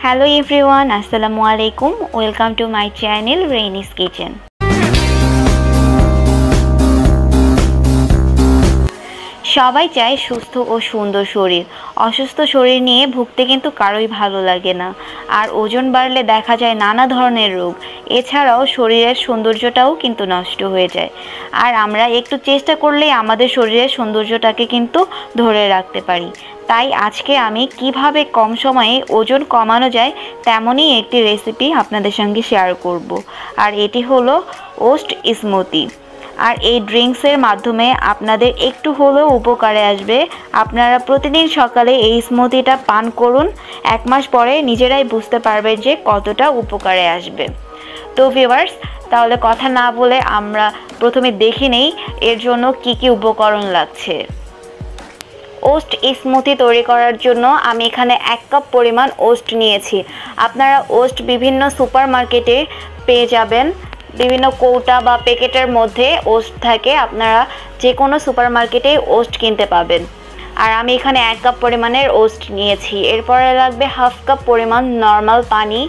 Hello everyone আসসালামু আলাইকুম welcome to my channel Rainy's kitchen সবাই চায় সুস্থ ও সুন্দর শরীর। অসুস্থ শরীর নিয়ে ভুগতে কিন্তু কারোই ভালো লাগে না। আর ওজন বাড়লে দেখা যায় নানা ধরনের রোগ। এছাড়াও শরীরের সৌন্দর্যটাও কিন্তু নষ্ট হয়ে যায়। আর আমরা একটু চেষ্টা করলেই আমাদের শরীরের সৌন্দর্যটাকে কিন্তু ধরে রাখতে পারি। তাই আজকে আমি কীভাবে কম সময়ে ওজন কমানো যায় তেমনই একটি রেসিপি আপনাদের সঙ্গে শেয়ার করব। আর এটি হলো ওস্ট স্মুতি আর এই ড্রিঙ্কসের মাধ্যমে আপনাদের একটু হলেও উপকারে আসবে। আপনারা প্রতিদিন সকালে এই স্মুদিটা পান করুন। এক মাস পরে নিজেরাই বুঝতে পারবে যে কতটা উপকারে আসবে। তো ভিভার্স তাহলে কথা না বলে আমরা প্রথমে দেখে নেই এর জন্য কি কি উপকরণ লাগছে। ওস্ট স্মুথি তৈরি করার জন্য আমি এখানে এক কাপ পরিমাণ ওস্ট নিয়েছি। আপনারা ওস্ট বিভিন্ন সুপার মার্কেটে পেয়ে যাবেন। বিভিন্ন কৌটা বা প্যাকেটের মধ্যে ওস্ট থাকে, আপনারা যে কোনো সুপার মার্কেটেই ওস্ট কিনতে পাবেন। আর আমি এখানে এক কাপ পরিমাণের ওস্ট নিয়েছি। এরপরে লাগবে হাফ কাপ পরিমাণ নর্মাল পানি,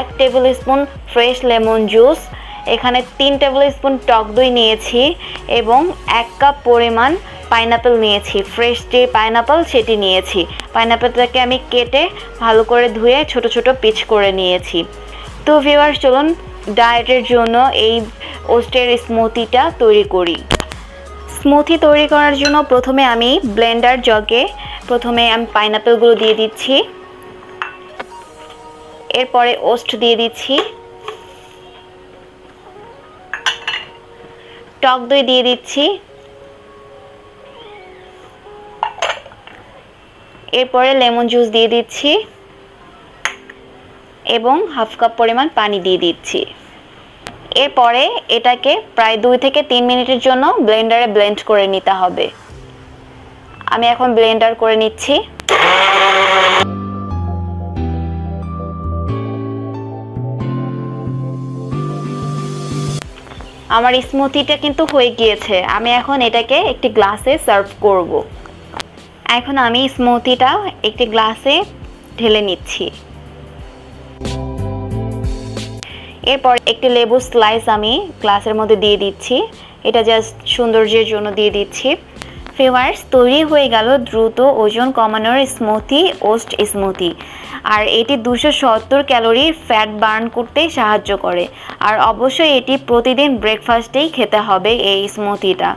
এক table spoon fresh lemon juice, এখানে তিন টেবিল স্পুন টক দই নিয়েছি এবং এক কাপ পরিমাণ পাইনাপেল নিয়েছি। ফ্রেশ যে পাইনাপেল সেটি নিয়েছি। পাইনাপেলটাকে আমি কেটে ভালো করে ধুয়ে ছোট ছোট পিচ করে নিয়েছি। তো ভিওয়ার চলুন ডায়েটের জন্য এই ওস্টের স্মুথিটা তৈরি করি। স্মুথি তৈরি করার জন্য প্রথমে আমি ব্লেন্ডার জগে প্রথমে আমি পাইনাপেলগুলো দিয়ে দিচ্ছি। এরপরে ওস্ট দিয়ে দিচ্ছি। টক দই দিয়ে দিচ্ছি। এরপরে লেমন জুস দিয়ে দিচ্ছি। এবং হাফ কাপ পরিমাণ পানি দিয়ে দিচ্ছি। এরপরে এটাকে প্রায় দুই থেকে তিন মিনিটের জন্য ব্লেন্ডারে ব্লেন্ড করে নিতে হবে। আমি এখন ব্লেন্ডার করে নিচ্ছি। আমার স্মুথিটা কিন্তু হয়ে গিয়েছে। আমি এখন এটাকে একটি গ্লাসে সার্ভ করব। এখন আমি স্মুথিটা একটি গ্লাসে ঢেলে নিচ্ছি। এরপর একটি লেবু স্লাইস আমি গ্লাসের মধ্যে দিয়ে দিচ্ছি। এটা জাস্ট সৌন্দর্যের জন্য দিয়ে দিচ্ছি। ফ্লেভার্স তৈরি হয়ে গেল দ্রুত ওজন কমানোর স্মুথি ওস্ট স্মুথি আর এটি দুশো সত্তর ক্যালোরি ফ্যাট বার্ন করতে সাহায্য করে। আর অবশ্যই এটি প্রতিদিন ব্রেকফাস্টেই খেতে হবে এই স্মুথিটা।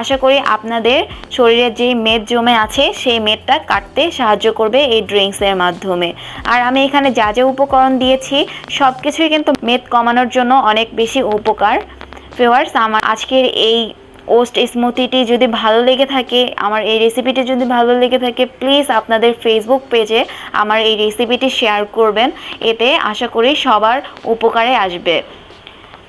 আশা করি আপনাদের শরীরে যে মেদ জমে আছে, সেই মেদটা কাটতে সাহায্য করবে এই ড্রিঙ্কসের মাধ্যমে। আর আমি এখানে যা যা উপকরণ দিয়েছি সব কিছুই কিন্তু মেদ কমানোর জন্য অনেক বেশি উপকার। ফেওয়ার্স আমার আজকের এই ওস্ট স্মুথিটি যদি ভালো লেগে থাকে, আমার এই রেসিপিটি যদি ভালো লেগে থাকে প্লিজ আপনাদের ফেসবুক পেজে আমার এই রেসিপিটি শেয়ার করবেন। এতে আশা করি সবার উপকারে আসবে।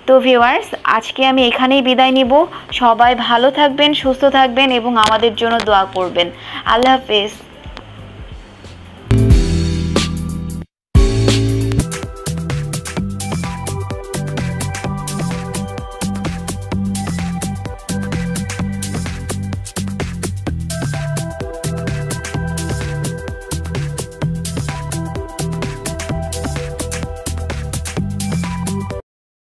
তো ভিওয়ার্স আজকে আমি এখানেই বিদায় নিব। সবাই ভালো থাকবেন, সুস্থ থাকবেন এবং আমাদের জন্য দোয়া করবেন। আল্লাহ হাফেজ।